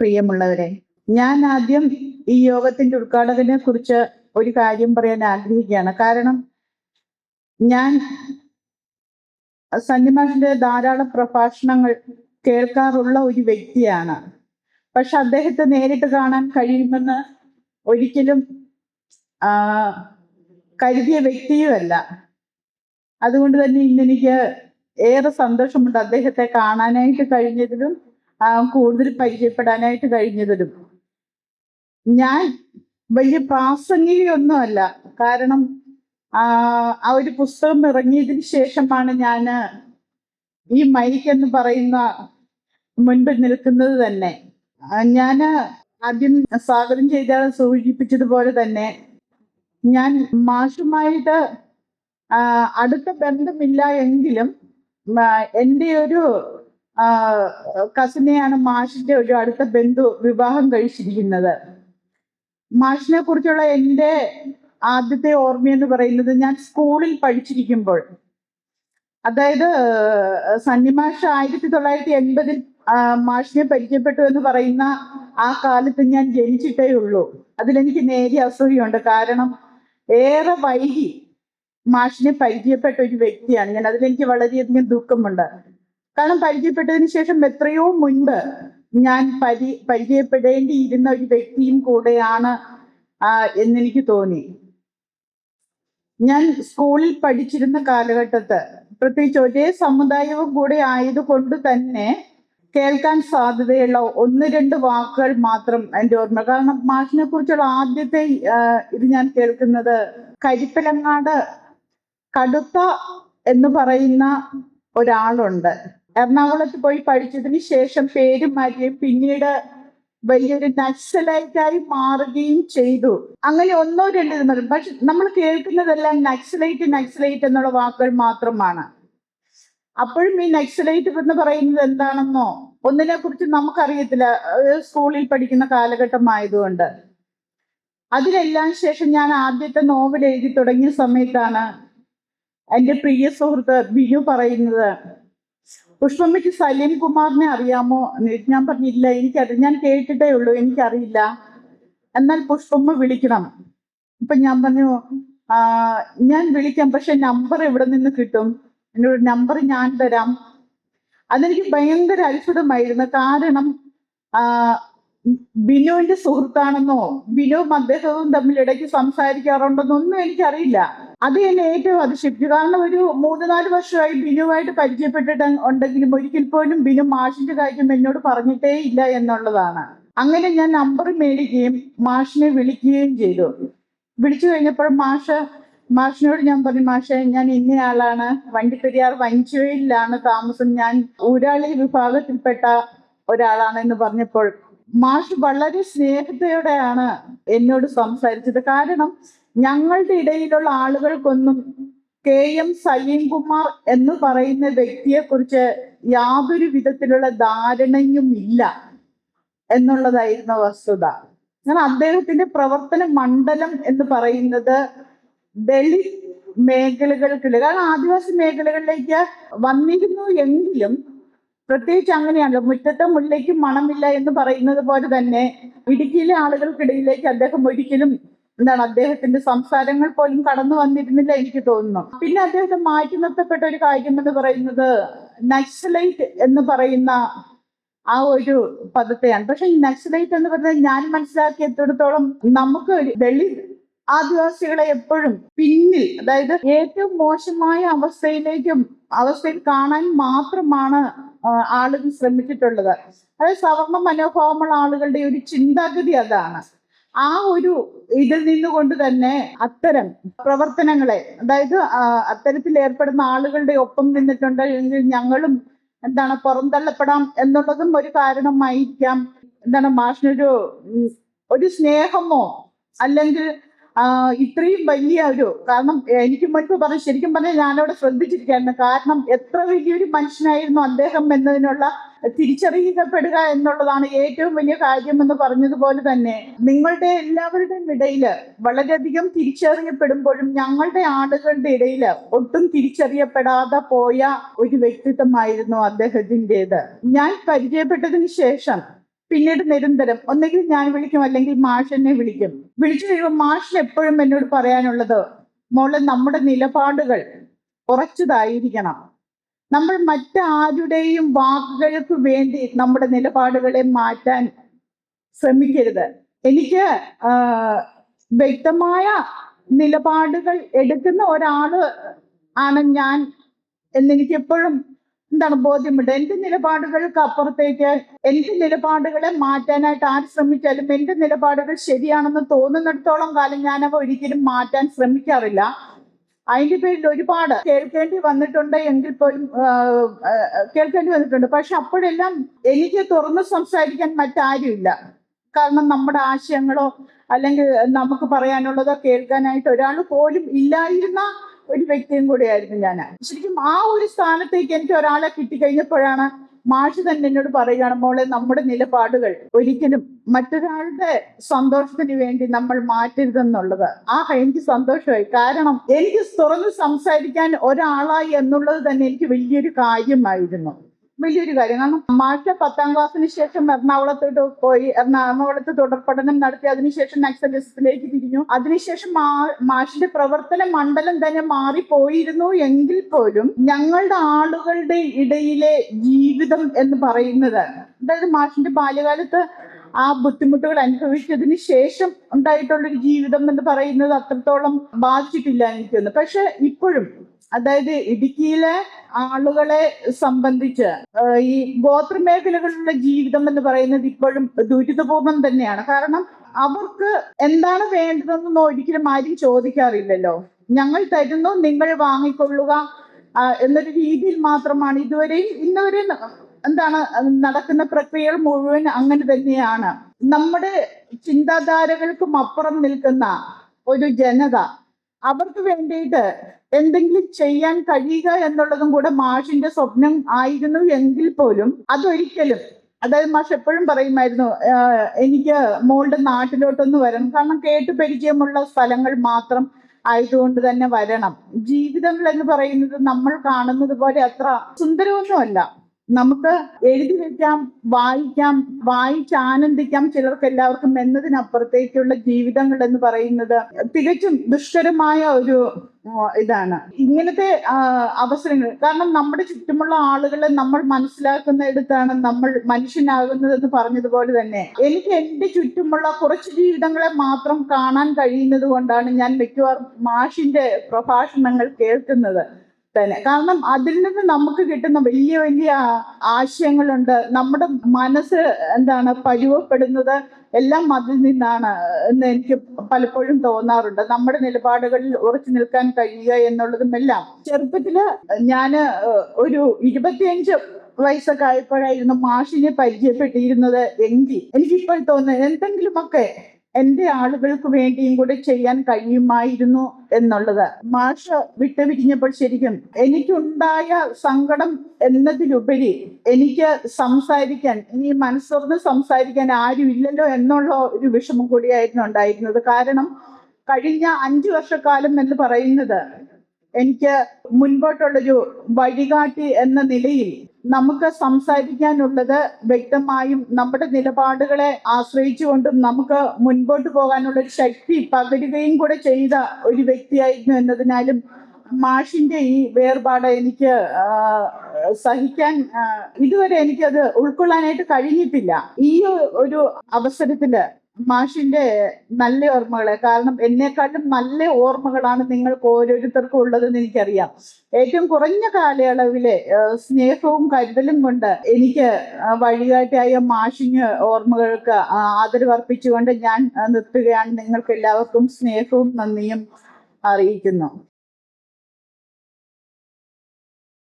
പ്രിയമുള്ളവരെ ഞാൻ ആദ്യം ഈ യോഗത്തിന്റെ ഉദ്ഘാടകനെ കുറിച്ച് ഒരു കാര്യം പറയാൻ ആഗ്രഹിക്കുകയാണ്. കാരണം ഞാൻ സന്നിമാഷിന്റെ ധാരാളം പ്രഭാഷണങ്ങൾ കേൾക്കാറുള്ള ഒരു വ്യക്തിയാണ്. പക്ഷെ അദ്ദേഹത്തെ നേരിട്ട് കാണാൻ കഴിയുമെന്ന് ഒരിക്കലും കരുതിയ വ്യക്തിയുമല്ല. അതുകൊണ്ട് തന്നെ ഇന്ന് എനിക്ക് ഏറെ സന്തോഷമുണ്ട് അദ്ദേഹത്തെ കാണാനായിട്ട് കഴിഞ്ഞതിലും കൂടുതൽ പരിചയപ്പെടാനായിട്ട് കഴിഞ്ഞതിലും. ഞാൻ വലിയ പ്രാസംഗികയൊന്നുമല്ല. കാരണം ആ ഒരു പുസ്തകം ഇറങ്ങിയതിന് ശേഷമാണ് ഞാൻ ഈ മൈക്ക് എന്ന് പറയുന്ന മുൻപിൽ നിൽക്കുന്നത് തന്നെ. ഞാൻ ആദ്യം സ്വാഗതം ചെയ്ത സൂചിപ്പിച്ചതുപോലെ തന്നെ ഞാൻ മാഷുമായിട്ട് അടുത്ത ബന്ധമില്ല എങ്കിലും എന്റെ ഒരു കസിനെയാണ് മാഷിന്റെ ഒരു അടുത്ത ബന്ധു വിവാഹം കഴിച്ചിരിക്കുന്നത്. മാഷിനെ കുറിച്ചുള്ള എന്റെ ആദ്യത്തെ ഓർമ്മയെന്ന് പറയുന്നത് ഞാൻ സ്കൂളിൽ പഠിച്ചിരിക്കുമ്പോൾ. അതായത് സന്നിമാഷ മാഷ് ആയിരത്തി തൊള്ളായിരത്തി എൺപതിൽ മാഷിനെ പരിചയപ്പെട്ടു എന്ന് പറയുന്ന ആ കാലത്ത് ഞാൻ ജനിച്ചിട്ടേ ഉള്ളൂ. അതിലെനിക്ക് നേരിയ അസൂയുണ്ട്. കാരണം ഏറെ വൈകി മാഷിനെ പരിചയപ്പെട്ട ഒരു വ്യക്തിയാണ് ഞാൻ. അതിലെനിക്ക് വളരെയധികം ദുഃഖമുണ്ട്. കാരണം പരിചയപ്പെട്ടതിന് ശേഷം എത്രയോ മുൻപ് ഞാൻ പരി പരിചയപ്പെടേണ്ടിയിരുന്ന ഒരു വ്യക്തിയും കൂടെയാണ് എന്നെനിക്ക് തോന്നി. ഞാൻ സ്കൂളിൽ പഠിച്ചിരുന്ന കാലഘട്ടത്ത് പ്രത്യേകിച്ച് ഒരേ സമുദായവും കൂടെ ആയതുകൊണ്ട് തന്നെ കേൾക്കാൻ സാധ്യതയുള്ള ഒന്ന് രണ്ട് വാക്കുകൾ മാത്രം എന്റെ ഓർമ്മ. കാരണം മാഷിനെ കുറിച്ചുള്ള ആദ്യത്തെ ഇത് ഞാൻ കേൾക്കുന്നത് കരിപ്പലങ്ങാട് കടുത്ത എന്ന് പറയുന്ന ഒരാളുണ്ട്. എറണാകുളത്ത് പോയി പഠിച്ചതിന് ശേഷം പേര് മാറ്റുകയും പിന്നീട് വലിയൊരു നക്സലൈറ്റായി മാറുകയും ചെയ്തു. അങ്ങനെ ഒന്നോ രണ്ടോ മതി പക്ഷെ നമ്മൾ കേൾക്കുന്നതെല്ലാം നക്സലൈറ്റ് നക്സലൈറ്റ് എന്നുള്ള വാക്കുകൾ മാത്രമാണ്. അപ്പോഴും ഈ നക്സലൈറ്റ് എന്ന് പറയുന്നത് എന്താണെന്നോ ഒന്നിനെ കുറിച്ച് നമുക്കറിയത്തില്ല സ്കൂളിൽ പഠിക്കുന്ന കാലഘട്ടം ആയതുകൊണ്ട് അതിനെല്ലാം ശേഷം ഞാൻ ആദ്യത്തെ നോവൽ എഴുതി തുടങ്ങിയ സമയത്താണ് എന്റെ പ്രിയ സുഹൃത്ത് ബിനു പറയുന്നത്. പുഷ്പമ്മയ്ക്ക് സലീം കുമാറിനെ അറിയാമോ. ഞാൻ പറഞ്ഞില്ല എനിക്കറിയാം ഞാൻ കേട്ടിട്ടേ ഉള്ളൂ എനിക്കറിയില്ല. എന്നാൽ പുഷ്പമ്മ വിളിക്കണം. അപ്പൊ ഞാൻ പറഞ്ഞു ഞാൻ വിളിക്കാം പക്ഷെ നമ്പർ എവിടെ നിന്ന് കിട്ടും? എന്നോട് നമ്പർ ഞാൻ തരാം. അതെനിക്ക് ഭയങ്കര അത്ഭുതമായിരുന്നു. കാരണം ബിനുവിന്റെ സുഹൃത്താണെന്നോ ബിനുവും അദ്ദേഹവും തമ്മിൽ ഇടയ്ക്ക് സംസാരിക്കാറുണ്ടെന്നോ ഒന്നും എനിക്കറിയില്ല. അത് എന്നെ ഏറ്റവും അതിശയിപ്പിച്ചു. കാരണം ഒരു മൂന്ന് നാല് വർഷമായി ബിനുവായിട്ട് പരിചയപ്പെട്ടിട്ട് ഉണ്ടെങ്കിലും ഒരിക്കൽ പോലും ബിനു മാഷിന്റെ കാര്യം എന്നോട് പറഞ്ഞിട്ടേ ഇല്ല എന്നുള്ളതാണ്. അങ്ങനെ ഞാൻ നമ്പർ മേടിക്കുകയും മാഷിനെ വിളിക്കുകയും ചെയ്തു. വിളിച്ചു കഴിഞ്ഞപ്പോൾ മാഷ മാഷിനോട് ഞാൻ പറഞ്ഞു മാഷെ ഞാൻ ഇന്നയാളാണ് വണ്ടിപ്പെരിയാർ വഞ്ചുവയിലാണ് താമസം. ഞാൻ ഊരാളി വിഭാഗത്തിൽപ്പെട്ട ഒരാളാണ് എന്ന് പറഞ്ഞപ്പോൾ മാഷ് വളരെ സ്നേഹത്തോടെയാണ് എന്നോട് സംസാരിച്ചത്. കാരണം ഞങ്ങളുടെ ഇടയിലുള്ള ആളുകൾക്കൊന്നും കെ എം സലീം കുമാർ എന്ന് പറയുന്ന വ്യക്തിയെ കുറിച്ച് യാതൊരു വിധത്തിലുള്ള ധാരണയും ഇല്ല എന്നുള്ളതായിരുന്നു വസ്തുത. ഞാൻ അദ്ദേഹത്തിന്റെ പ്രവർത്തന മണ്ഡലം എന്ന് പറയുന്നത് ദളിത് മേഖലകൾക്കുള്ള കാരണം ആദിവാസി മേഖലകളിലേക്ക് വന്നിരുന്നു എങ്കിലും പ്രത്യേകിച്ച് അങ്ങനെയാണല്ലോ മുറ്റത്തെ മുല്ലയ്ക്ക് മണമില്ല എന്ന് പറയുന്നത് പോലെ തന്നെ ഇടുക്കിയിലെ ആളുകൾക്കിടയിലേക്ക് അദ്ദേഹം ഒരിക്കലും എന്താണ് അദ്ദേഹത്തിന്റെ സംസാരങ്ങൾ പോലും കടന്നു വന്നിരുന്നില്ല എനിക്ക് തോന്നുന്നു. പിന്നെ അദ്ദേഹത്തെ മാറ്റി നിർത്തപ്പെട്ട ഒരു കാര്യം എന്ന് പറയുന്നത് നക്സലൈറ്റ് എന്ന് പറയുന്ന ആ ഒരു പദത്തെയാണ്. പക്ഷെ ഈ നക്സലൈറ്റ് എന്ന് പറഞ്ഞാൽ ഞാൻ മനസ്സിലാക്കിയെടുത്തോളം നമുക്ക് ദളിത് ആദിവാസികളെ എപ്പോഴും പിന്നിൽ അതായത് ഏറ്റവും മോശമായ അവസ്ഥയിലേക്കും അവസ്ഥയിൽ കാണാൻ മാത്രമാണ് ആളുകൾ ശ്രമിച്ചിട്ടുള്ളത്. അതായത് സവർണ മനോഭാവമുള്ള ആളുകളുടെ ഒരു ചിന്താഗതി അതാണ്. ആ ഒരു ഇതിൽ നിന്നുകൊണ്ട് തന്നെ അത്തരം പ്രവർത്തനങ്ങളെ അതായത് അത്തരത്തിൽ ഏർപ്പെടുന്ന ആളുകളുടെ ഒപ്പം നിന്നിട്ടുണ്ട് എങ്കിൽ ഞങ്ങളും എന്താണ് പുറന്തള്ളപ്പെടാം എന്നുള്ളതും ഒരു കാരണമായിരിക്കാം. എന്താണ് മാഷിനൊരു ഒരു സ്നേഹമോ അല്ലെങ്കിൽ ഇത്രയും വലിയ ഒരു കാരണം എനിക്ക് മുൻപ് പറഞ്ഞു ശരിക്കും പറഞ്ഞാൽ ഞാനവിടെ ശ്രദ്ധിച്ചിരിക്കുകയായിരുന്നു. കാരണം എത്ര വലിയൊരു മനുഷ്യനായിരുന്നു അദ്ദേഹം എന്നതിനുള്ള തിരിച്ചറിയപ്പെടുക എന്നുള്ളതാണ് ഏറ്റവും വലിയ കാര്യം എന്ന് പറഞ്ഞതുപോലെ തന്നെ. നിങ്ങളുടെ എല്ലാവരുടെയും ഇടയിൽ വളരെയധികം തിരിച്ചറിയപ്പെടുമ്പോഴും ഞങ്ങളുടെ ആളുകളുടെ ഇടയിൽ ഒട്ടും തിരിച്ചറിയപ്പെടാതെ പോയ ഒരു വ്യക്തിത്വമായിരുന്നു അദ്ദേഹത്തിന്റെത്. ഞാൻ പരിചയപ്പെട്ടതിന് ശേഷം പിന്നീട് നിരന്തരം ഒന്നെങ്കിൽ ഞാൻ വിളിക്കും അല്ലെങ്കിൽ മാഷ് എന്നെ വിളിക്കും. വിളിച്ചു കഴിയുമ്പോൾ മാഷിന് എപ്പോഴും എന്നോട് പറയാനുള്ളത് മോളെ നമ്മുടെ നിലപാടുകൾ ഉറച്ചതായിരിക്കണം. നമ്മൾ മറ്റാരുടെയും വാക്കുകൾക്ക് വേണ്ടി നമ്മുടെ നിലപാടുകളെ മാറ്റാൻ ശ്രമിക്കരുത്. എനിക്ക് വ്യക്തമായ നിലപാടുകൾ എടുക്കുന്ന ഒരാൾ ആണ് ഞാൻ എന്നെനിക്ക് എപ്പോഴും എന്താണ് ബോധ്യമുണ്ട്? എന്റെ നിലപാടുകൾക്ക് അപ്പുറത്തേക്ക് എന്റെ നിലപാടുകളെ മാറ്റാനായിട്ട് ആര് ശ്രമിച്ചാലും എന്റെ നിലപാടുകൾ ശരിയാണെന്ന് തോന്നുന്നിടത്തോളം കാലം ഞാൻ അവ ഒരിക്കലും മാറ്റാൻ ശ്രമിക്കാറില്ല. അതിന്റെ പേരിൽ ഒരുപാട് കേൾക്കേണ്ടി വന്നിട്ടുണ്ട് എങ്കിൽ പോലും കേൾക്കേണ്ടി വന്നിട്ടുണ്ട്. പക്ഷെ അപ്പോഴെല്ലാം എനിക്ക് തുറന്ന് സംസാരിക്കാൻ മറ്റാരുമില്ല. കാരണം നമ്മുടെ ആശയങ്ങളോ അല്ലെങ്കിൽ നമുക്ക് പറയാനുള്ളതോ കേൾക്കാനായിട്ട് ഒരാൾ പോലും ഇല്ലായിരുന്ന ഒരു വ്യക്തിയും കൂടിയായിരുന്നു ഞാൻ ശരിക്കും ആ ഒരു സ്ഥാനത്തേക്ക് എനിക്ക് ഒരാളെ കിട്ടിക്കഴിഞ്ഞപ്പോഴാണ് മാഷി തന്നെ എന്നോട് പറയുകയാണ് മോളെ നമ്മുടെ നിലപാടുകൾ ഒരിക്കലും മറ്റൊരാളുടെ സന്തോഷത്തിന് വേണ്ടി നമ്മൾ മാറ്റരുതെന്നുള്ളത്. ആ എനിക്ക് സന്തോഷമായി. കാരണം എനിക്ക് തുറന്ന് സംസാരിക്കാൻ ഒരാളായി എന്നുള്ളത് തന്നെ എനിക്ക് വലിയൊരു കാര്യമായിരുന്നു. വലിയൊരു കാര്യം. കാരണം മാഷ പത്താം ക്ലാസ്സിന് ശേഷം എറണാകുളത്തോട്ട് പോയി. എറണാകുളത്ത് തുടർ പഠനം നടത്തി. അതിനുശേഷം നക്സലിസത്തിലേക്ക് തിരിഞ്ഞു. അതിനുശേഷം മാഷിന്റെ പ്രവർത്തന മണ്ഡലം തന്നെ മാറിപ്പോയിരുന്നു എങ്കിൽ പോലും ഞങ്ങളുടെ ആളുകളുടെ ഇടയിലെ ജീവിതം എന്ന് പറയുന്നതാണ്. അതായത് മാഷിന്റെ ബാല്യകാലത്ത് ആ ബുദ്ധിമുട്ടുകൾ അനുഭവിച്ചതിന് ശേഷം ഉണ്ടായിട്ടുള്ളൊരു ജീവിതം എന്ന് പറയുന്നത് അത്രത്തോളം ബാധിച്ചിട്ടില്ല എനിക്കൊന്ന് പക്ഷെ ഇപ്പോഴും അതായത് ഇടുക്കിയിലെ ആളുകളെ സംബന്ധിച്ച് ഈ ഗോത്രമേഖലകളിലുള്ള ജീവിതം എന്ന് പറയുന്നത് ഇപ്പോഴും ദുരിതപൂർണം തന്നെയാണ്. കാരണം അവർക്ക് എന്താണ് വേണ്ടതെന്നൊന്നും ഒരിക്കലും ആരും ചോദിക്കാറില്ലല്ലോ. ഞങ്ങൾ തരുന്നു നിങ്ങൾ വാങ്ങിക്കൊള്ളുക എന്നൊരു രീതിയിൽ മാത്രമാണ് ഇതുവരെയും ഇന്നുവരെ എന്താണ് നടക്കുന്ന പ്രക്രിയകൾ മുഴുവൻ അങ്ങനെ തന്നെയാണ്. നമ്മുടെ ചിന്താധാരകൾക്കും അപ്പുറം നിൽക്കുന്ന ഒരു ജനത അവർക്ക് വേണ്ടിയിട്ട് എന്തെങ്കിലും ചെയ്യാൻ കഴിയുക എന്നുള്ളതും കൂടെ മാഷിന്റെ സ്വപ്നം ആയിരുന്നു എങ്കിൽ പോലും അതൊരിക്കലും അതായത് മാഷ് എപ്പോഴും പറയുമായിരുന്നു "ആഹ് എനിക്ക് മോളുടെ നാട്ടിലോട്ടൊന്ന് വരണം. കാരണം കേട്ട് പരിചയമുള്ള സ്ഥലങ്ങൾ മാത്രം ആയതുകൊണ്ട് തന്നെ വരണം. ജീവിതങ്ങൾ എന്ന് പറയുന്നത് നമ്മൾ കാണുന്നത് പോലെ അത്ര സുന്ദരമൊന്നുമല്ല. നമുക്ക് എഴുതി വെക്കാം വായിക്കാം വായിച്ച് ആനന്ദിക്കാം ചിലർക്ക് എല്ലാവർക്കും എന്നതിനപ്പുറത്തേക്കുള്ള ജീവിതങ്ങൾ എന്ന് പറയുന്നത് തികച്ചും ദുഷ്കരമായ ഒരു ഇതാണ്. ഇങ്ങനത്തെ അവസരങ്ങൾ. കാരണം നമ്മുടെ ചുറ്റുമുള്ള ആളുകളെ നമ്മൾ മനസ്സിലാക്കുന്ന മനസ്സിലാക്കുന്നിടത്താണ് നമ്മൾ മനുഷ്യനാകുന്നത് എന്ന് പറഞ്ഞതുപോലെ തന്നെ. എനിക്ക് എന്റെ ചുറ്റുമുള്ള കുറച്ച് ജീവിതങ്ങളെ മാത്രം കാണാൻ കഴിയുന്നത് കൊണ്ടാണ് ഞാൻ മിക്കവാറും മാഷിന്റെ പ്രഭാഷണങ്ങൾ കേൾക്കുന്നത്. തന്നെ. കാരണം അതിൽ നിന്ന് നമുക്ക് കിട്ടുന്ന വലിയ വലിയ ആശയങ്ങളുണ്ട്. നമ്മുടെ മനസ്സ് എന്താണ് പരുവപ്പെടുന്നത് എല്ലാം അതിൽ നിന്നാണ് എന്ന് എനിക്ക് പലപ്പോഴും തോന്നാറുണ്ട്. നമ്മുടെ നിലപാടുകളിൽ ഉറച്ചു നിൽക്കാൻ കഴിയുക എന്നുള്ളതും എല്ലാം. ചെറുപ്പത്തിൽ ഞാൻ ഒരു ഇരുപത്തിയഞ്ച് വയസ്സൊക്കെ ആയപ്പോഴായിരുന്നു മാഷിനെ പരിചയപ്പെട്ടിരുന്നത് എങ്കിൽ. എനിക്കിപ്പോൾ തോന്നുന്നത് എന്തെങ്കിലുമൊക്കെ എന്റെ ആളുകൾക്ക് വേണ്ടിയും കൂടെ ചെയ്യാൻ കഴിയുമായിരുന്നു എന്നുള്ളത്. മാഷ വിട്ടുപിരിഞ്ഞപ്പോൾ ശരിക്കും എനിക്കുണ്ടായ സങ്കടം എന്നതിലുപരി എനിക്ക് സംസാരിക്കാൻ ഇനി മനസ്സുറന്ന് സംസാരിക്കാൻ ആരും ഇല്ലല്ലോ എന്നുള്ള ഒരു വിഷമം കൂടിയായിരുന്നു ഉണ്ടായിരുന്നത്. കാരണം കഴിഞ്ഞ അഞ്ചു വർഷക്കാലം എന്ന് പറയുന്നത് എനിക്ക് മുൻപോട്ടുള്ളൊരു വഴികാട്ടി എന്ന നിലയിൽ നമുക്ക് സംസാരിക്കാനുള്ളത് വ്യക്തമായും നമ്മുടെ നിലപാടുകളെ ആശ്രയിച്ചുകൊണ്ടും നമുക്ക് മുൻപോട്ട് പോകാനുള്ള ശക്തി പകരുകയും കൂടെ ചെയ്ത ഒരു വ്യക്തിയായിരുന്നു എന്നതിനാലും മാഷിന്റെ ഈ വേർപാട് എനിക്ക് സഹിക്കാൻ ഇതുവരെ എനിക്കത് ഉൾക്കൊള്ളാനായിട്ട് കഴിഞ്ഞിട്ടില്ല. ഈ ഒരു അവസരത്തിൽ മാഷിന്റെ നല്ല ഓർമ്മകളെ. കാരണം എന്നെക്കാളും നല്ല ഓർമ്മകളാണ് നിങ്ങൾക്ക് ഓരോരുത്തർക്കും ഉള്ളതെന്ന് എനിക്കറിയാം. ഏറ്റവും കുറഞ്ഞ കാലയളവിലെ സ്നേഹവും കരുതലും കൊണ്ട് എനിക്ക് വഴികാട്ടിയായ മാഷിന് ഓർമ്മകൾക്ക് ആദരവർപ്പിച്ചുകൊണ്ട് ഞാൻ നിർത്തുകയാണ്. നിങ്ങൾക്ക് എല്ലാവർക്കും സ്നേഹവും നന്ദിയും അറിയിക്കുന്നു.